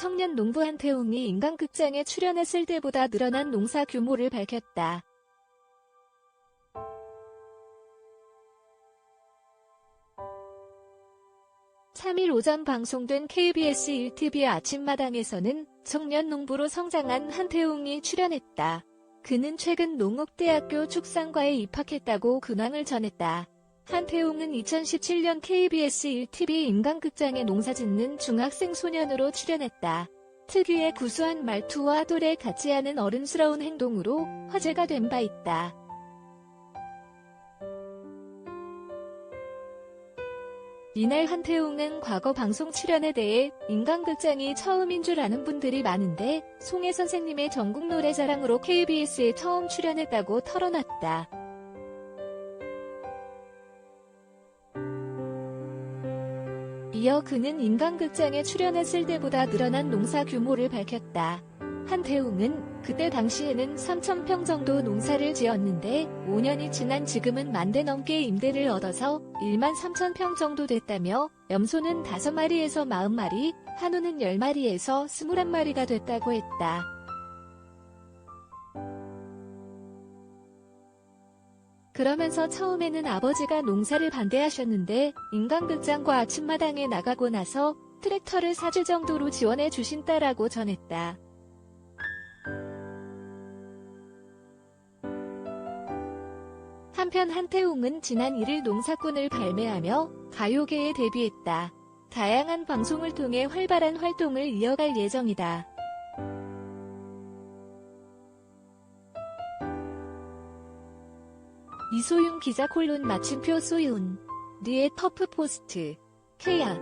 청년 농부 한태웅이 인간극장에 출연했을 때보다 늘어난 농사 규모를 밝혔다. (3일) 오전 방송된 KBS 1TV 아침마당에서는 청년 농부로 성장한 한태웅이 출연했다. 그는 최근 농업대학교 축산과에 입학했다고 근황을 전했다. 한태웅은 2017년 KBS 1TV 인간극장에 농사짓는 중학생 소년으로 출연했다. 특유의 구수한 말투와 또래 같지 않은 어른스러운 행동으로 화제가 된 바 있다. 이날 한태웅은 과거 방송 출연에 대해 인간극장이 처음인 줄 아는 분들이 많은데 송혜 선생님의 전국 노래자랑으로 KBS에 처음 출연했다고 털어놨다. 이어 그는 인간극장에 출연했을 때보다 늘어난 농사 규모를 밝혔다. 한태웅은 그때 당시에는 3,000평 정도 농사를 지었는데 5년이 지난 지금은 만대 넘게 임대를 얻어서 1만 3천평 정도 됐다며 염소는 5마리에서 40마리, 한우는 10마리에서 21마리가 됐다고 했다. 그러면서 처음에는 아버지가 농사를 반대하셨는데 인간극장과 아침마당에 나가고 나서 트랙터를 사줄 정도로 지원해 주신다라고 전했다. 한편 한태웅은 지난 1일 농사꾼을 발매하며 가요계에 데뷔했다. 다양한 방송을 통해 활발한 활동을 이어갈 예정이다. 이소윤 기자 콜론 마침표 소윤. 리의 터프 포스트. 케야.